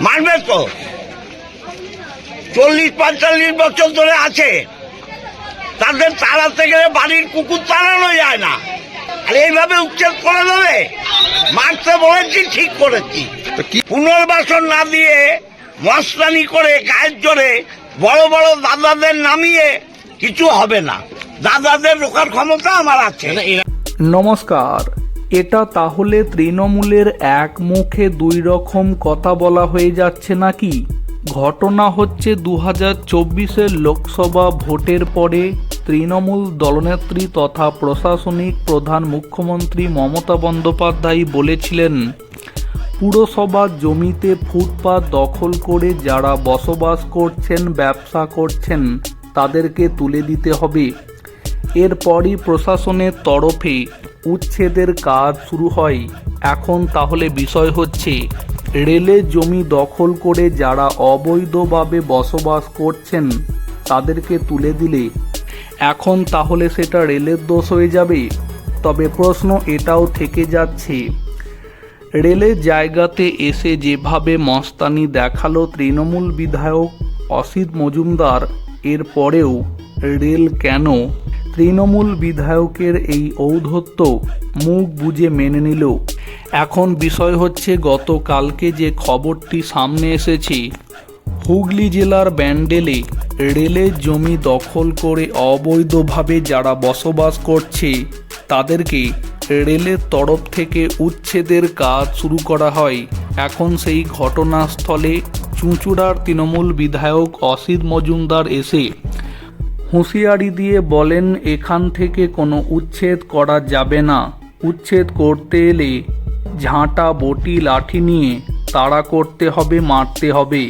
মানবে তো চল্লিশ পঁয়তাল্লিশ বছর ধরে আছে। তাদের তাড়াতে গেলে বাড়ির কুকুর তাড়ানো যায় না। আর এইভাবে উচ্ছেদ করে দেবে? মারতে বলেছি ঠিক করেছি। পুনর্বাসন না দিয়ে মস্তানি করে গায়ের জোরে বড় বড় দাদাদের নামিয়ে কিছু হবে না। দাদাদের রোকার ক্ষমতা আমার আছে। নমস্কার। এটা তাহলে তৃণমূলের এক মুখে দুই রকম কথা বলা হয়ে যাচ্ছে নাকি? ঘটনা হচ্ছে দু হাজার চব্বিশের লোকসভা ভোটের পরে তৃণমূল দলনেত্রী তথা প্রশাসনিক প্রধান মুখ্যমন্ত্রী মমতা বন্দ্যোপাধ্যায় বলেছিলেন পুরসভার জমিতে ফুটপাত দখল করে যারা বসবাস করছেন, ব্যবসা করছেন, তাদেরকে তুলে দিতে হবে। এরপরই প্রশাসনের তরফে উচ্ছেদের কাজ শুরু হয়। এখন তাহলে বিষয় হচ্ছে রেলের জমি দখল করে যারা অবৈধভাবে বসবাস করছেন, তাদেরকে তুলে দিলে। এখন তাহলে সেটা রেলের দোষ হয়ে যাবে। তবে প্রশ্ন এটাও থেকে যাচ্ছে, রেলের জায়গাতে এসে যেভাবে মস্তানি দেখাল তৃণমূল বিধায়ক অসিত মজুমদার এর পরেও রেল কেন তৃণমূল বিধায়কের এই ঔদ্ধত্য মুখ বুজে মেনে নিল। এখন বিষয় হচ্ছে গতকালকে যে খবরটি সামনে এসেছে, হুগলি জেলার ব্যান্ডেলে রেলের জমি দখল করে অবৈধভাবে যারা বসবাস করছে, তাদেরকে রেলের তরফ থেকে উচ্ছেদের কাজ শুরু করা হয়। এখন সেই ঘটনাস্থলে চুঁচুড়ার তৃণমূল বিধায়ক অসিত মজুমদার এসে হুঁশিয়ারি দিয়ে বলেন, এখান থেকে কোনো উচ্ছেদ করা যাবে না। উচ্ছেদ করতে এলে ঝাঁটা, বটি, লাঠি নিয়ে তাড়া করতে হবে, মারতে হবে।